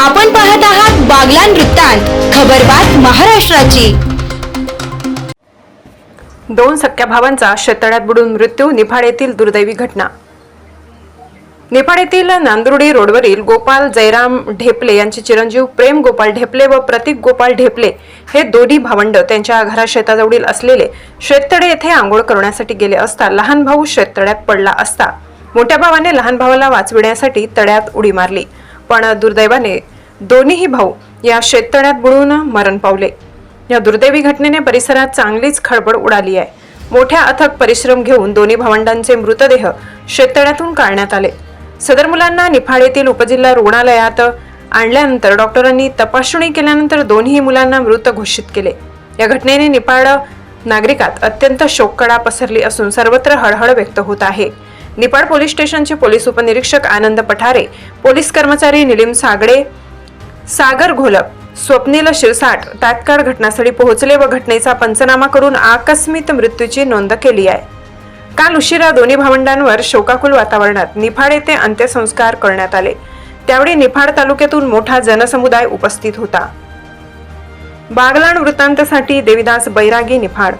आपण पाहत आहात बागला वृत्तांत खबरबात महाराष्ट्राची. दोन सख्या भावांचा शेततळ्यात बुडून मृत्यू निफाड येथील दुर्दैवी घटना. निफाड येथील नांदुर्डी रोडवरील गोपाल जयराम ढेपले यांचे चिरंजीव प्रेम गोपाल ढेपले व प्रतीक गोपाल ढेपले हे दोन्ही भावंड त्यांच्या घरा शेताजवळील असलेले शेततळे येथे आंघोळ करण्यासाठी गेले असता लहान भाऊ शेततळ्यात पडला असता. मोठ्या भावाने लहान भावाला वाचविण्यासाठी तळ्यात उडी मारली. पण दुर्दैवाने दोन्हीही भाऊ या शेततळ्यात बुडून मरण पावले. या दुर्दैवी घटनेने परिसरात चांगलीच खळबळ उडाली आहे. मोठ्या अथक परिश्रम घेऊन दोन्ही भावंडांचे मृतदेह शेततळ्यातून काढण्यात आले. सदर मुलांना निफाड येथील उपजिल्हा रुग्णालयात आणल्यानंतर डॉक्टरांनी तपासणी केल्यानंतर दोन्ही मुलांना मृत घोषित केले. या घटनेने निफाड नागरिकात अत्यंत शोककळा पसरली असून सर्वत्र हळहळ व्यक्त होत आहे. निफाड पोलीस स्टेशनचे पोलीस उपनिरीक्षक आनंद पठारे पोलीस कर्मचारी निलीम सागडे सागर घोलप स्वप्नील शिरसाट तात्काळ घटनास्थळी पोहोचले व घटनेचा पंचनामा करून आकस्मित मृत्यूची नोंद केली आहे. काल उशिरा दोन्ही भावंडांवर शोकाकुल वातावरणात निफाड येथे अंत्यसंस्कार करण्यात आले. त्यावेळी निफाड तालुक्यातून मोठा जनसमुदाय उपस्थित होता. बागलाण वृत्तांतसाठी देविदास बैरागी निफाड